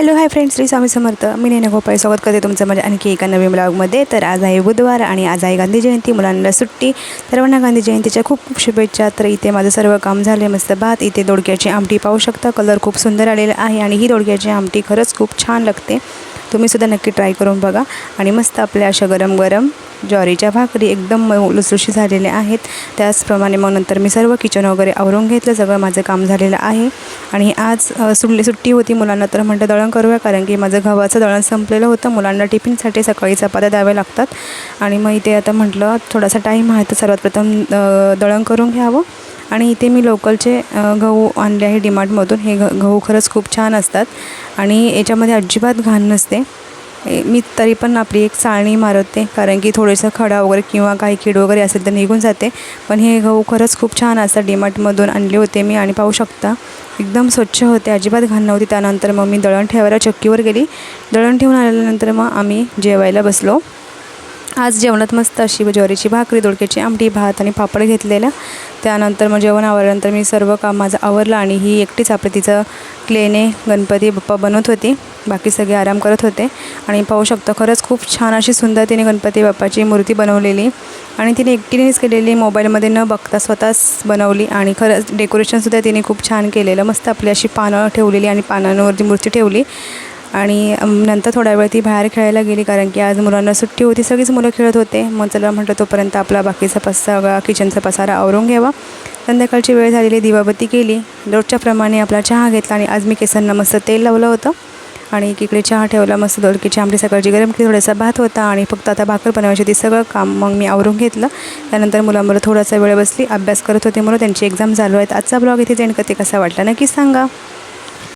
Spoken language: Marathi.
Hello hi friends Shri Swami Samarth. मी नैना गोपाळ. स्वागत करते तुमचं माझ्या आणखी एका नवीन ब्लॉगमध्ये. तर आज आहे बुधवार आणि आज आहे गांधी जयंती. मुलांना सुट्टी. सर्वांना गांधी जयंतीच्या खूप खूप शुभेच्छा. तर इथे माझं सर्व काम झाले मस्त भात. इथे दोडक्याची आमटी पाहू शकता. कलर खूप सुंदर आलेला आहे आणि ही दोडक्याची आमटी खरंच खूप छान लागते. तुम्हीसुद्धा नक्की ट्राय करून बघा. आणि मस्त आपल्या अशा गरम गरम ज्वारीच्या भाकरी एकदम मऊ लुसलुशी झालेल्या आहेत. त्याचप्रमाणे मग नंतर मी सर्व किचन वगैरे आवरून घेतलं. सगळं माझं काम झालेलं आहे. आणि आज सुटली सुट्टी होती मुलांना तर म्हटलं दळण करूया कारण की माझं गव्हाचं दळण संपलेलं होतं. मुलांना टिफिनसाठी सकाळी चपात्या द्याव्या लागतात. आणि मग इथे आता म्हटलं थोडासा टाईम आहे तर सर्वात प्रथम दळण करून घ्यावं. आणि इथे मी लोकलचे गहू आणले आहे डीमार्टमधून. हे ग गहू खरंच खूप छान असतात. आणि याच्यामध्ये अजिबात घाण नसते. मी तरी पण आपली एक चाळणी मारवते कारण की थोडंसं खडा वगैरे किंवा काही कीड वगैरे असेल तर निघून जाते. पण हे गहू खरंच खूप छान असतात डीमार्टमधून आणले होते मी आणि पाहू शकता एकदम स्वच्छ होते अजिबात घाण नव्हती. त्यानंतर मग मी दळण ठेवायला चक्कीवर गेली. दळण ठेवून आल्यानंतर मग आम्ही जेवायला बसलो. आज जेवणात मस्त अशी ज्वारीची भाकरी दोडक्याची आमटी भात आणि पापड घेतलेला. त्यानंतर मग जेवण आवरल्यानंतर मी सर्व काम माझं आवरलं आणि ही एकटीच आपली तिचं क्लेने गणपती बाप्पा बनवत होती. बाकी सगळे आराम करत होते. आणि पाहू शकतो खरंच खूप छान अशी सुंदर तिने गणपती बाप्पाची मूर्ती बनवलेली. आणि तिने एकटीनेच केलेली मोबाईलमध्ये न बघता स्वतःच बनवली. आणि खरंच डेकोरेशनसुद्धा तिने खूप छान केलेलं. मस्त आपली अशी पानं ठेवलेली आणि पानांवरती मूर्ती ठेवली. आणि नंतर थोड्या वेळ ती बाहेर खेळायला गेली कारण की आज मुलांना सुट्टी होती सगळीच मुलं खेळत होते. मग चला म्हटलं तोपर्यंत आपला बाकीचा पस सगळा किचनचा पसारा आवरून घ्यावा. संध्याकाळची वेळ झालेली दिवाबत्ती केली. रोजच्याप्रमाणे आपला चहा घेतला आणि आज मी केसांना मस्त तेल लावलं होतं. आणि इकडे चहा ठेवला मस्त दोडकीची आमटी सकाळची गरम केली थोडासा भात होता आणि फक्त आता भाकर बनवायची होती सगळं काम मग मी आवरून घेतलं. त्यानंतर मुलांबरोबर थोडासा वेळ बसली अभ्यास करत होते म्हणून त्यांची एक्झाम चालू आहेत. आजचा ब्लॉग इथे एंड करते. कसा वाटला नक्की सांगा.